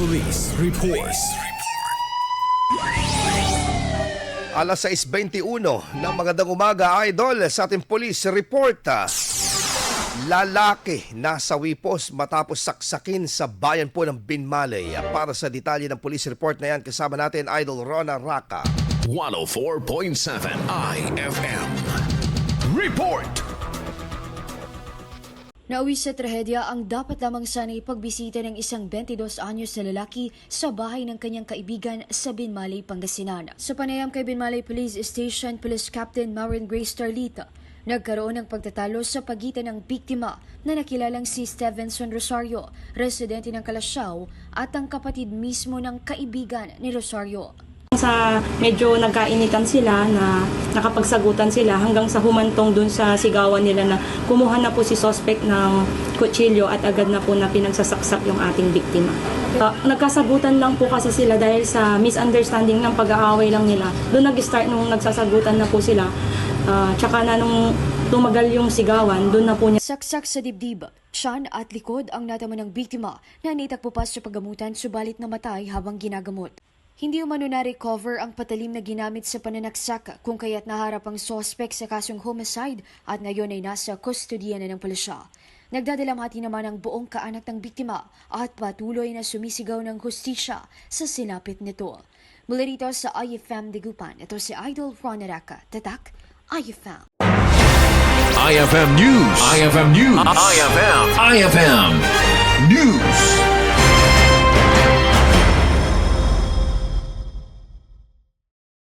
Police Reports. Alas 6.21 ng magandang umaga, idol, sa ating police report. Lalaki nasa wipos matapos saksakin sa bayan po ng Binmalay. Para sa detalye ng police report na yan, kasama natin Idol Rona Raka. 104.7 IFM. Report. Nauwi sa trahedya ang dapat lamang sana ipagbisita ng isang 22 anyos na lalaki sa bahay ng kanyang kaibigan sa Binmalay, Pangasinan. Sa panayam kay Binmalay Police Station Police Captain Maureen Grace Starlita, nagkaroon ng pagtatalo sa pagitan ng biktima na nakilalang si Stevenson Rosario, residente ng Kalasyaw at ang kapatid mismo ng kaibigan ni Rosario. Sa medyo nagkainitan sila na nakapagsagutan sila hanggang sa humantong dun sa sigawan nila na kumuha na po si suspect ng kutsilyo at agad na po na pinagsasaksak yung ating biktima. Uh, nagkasagutan lang po kasi sila dahil sa misunderstanding ng pag-aaway lang nila. Doon nag-start nung nagsasagutan na po sila. Uh, tsaka na nung tumagal yung sigawan, doon na po niya Saksak sa dibdib, tiyan at likod ang natamo ng biktima na naitakbo pa sa paggamutan subalit namatay habang ginagamot. Hindi umano na-recover ang patalim na ginamit sa pananaksak kung kaya't naharap ang sospek sa kasong homicide at ngayon ay nasa kustodiya na ng pulisya. Nagdadalamhati naman ang buong kaanak ng biktima at patuloy na sumisigaw ng hustisya sa sinapit nito. Mula rito sa IFM Digupan, ito si Idol Ron Araka, Tatak, IFM. IFM News. IFM News. IFM. IFM.